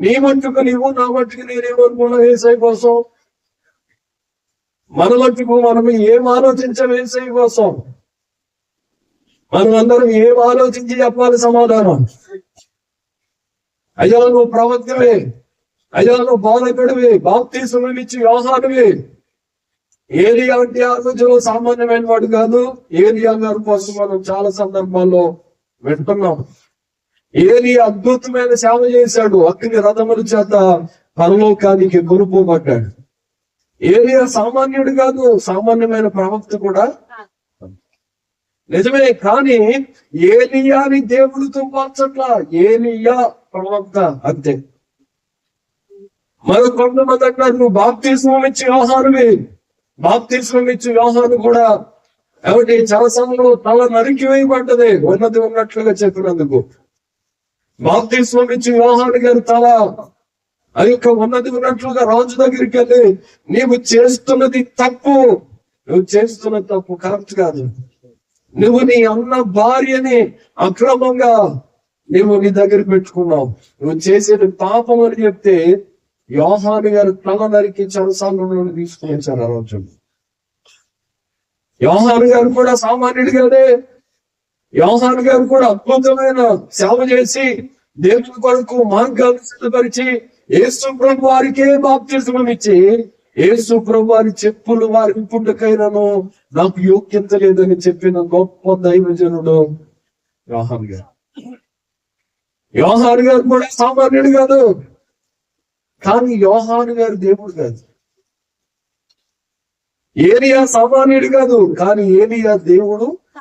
నీ మట్టుకు నీవు నా మట్టుకు నేనేమనుకున్నావు ఏసై కోసం. మన మట్టుకు మనం ఏం ఆలోచించం ఏసై కోసం? మనం అందరం ఏం ఆలోచించి చెప్పాలి సమాధానం? అయ్యా నువ్వు ప్రవక్తవే. అయ్యా నువ్వు బోధకుడివి. బాప్తీసులు ఇచ్చి వ్యవహారమే ఏది అంటే ఆ రోజులో సామాన్యమైన వాడు కాదు. ఏది గారి కోసం మనం చాలా సందర్భాల్లో వింటున్నాం. ఏలి అద్భుతమైన సేవ చేశాడు? అగ్ని రథముల చేత పరలోకానికి కొనుక్కోబడ్డాడు ఏలియా సామాన్యుడు కాదు సామాన్యమైన ప్రవక్త కూడా. నిజమే కానీ ఏలియాని దేవుడితో పోల్చట్లా? ఏలియా ప్రవక్త అంతే. మరో కొంతమంది అంటారు నువ్వు బాప్తీసం ఇచ్చి వ్యవహారమే బాప్తీసం ఇచ్చి వ్యవహారం కూడా. కాబట్టి చరసంలో తల నరికి వేయబడ్డది ఉన్నది ఉన్నట్లుగా చెప్పినందుకు. బాప్తీస్మం ఇచ్చి వ్యవహారం గారు తల అది యొక్క ఉన్నది ఉన్నట్లుగా రాజు దగ్గరికి వెళ్ళి నీవు చేస్తున్నది తప్పు. నువ్వు చేస్తున్న తప్పు కరెక్ట్ కాదు. నువ్వు నీ అన్న భార్యని అక్రమంగా నువ్వు నీ దగ్గర పెట్టుకున్నావు. నువ్వు చేసేది పాపం అని చెప్తే యోహాను గారు తల నరికి చరసాలను తీసుకుని వచ్చారు ఆ రోజు. యోహాను గారు కూడా సామాన్యుడిగానే యోహాన్ గారు కూడా అద్భుతమైన సేవ చేసి దేవుని కొరకు మార్గాలు సిద్ధపరిచి యేసు ప్రభు వారికే బాప్తిజమం ఇచ్చి యేసు ప్రభు వారి చెప్పులు వారి పుట్టుకైనను నాకు యోగ్యత లేదని చెప్పిన గొప్ప దైవజనుడు యోహాన్ గారు. యోహాన్ గారు కూడా సామాన్యుడు కాదు కానీ యోహాన్ గారు దేవుడు కాదు. ఏలియా సామాన్యుడు కాదు కానీ ఏలియా దేవుడు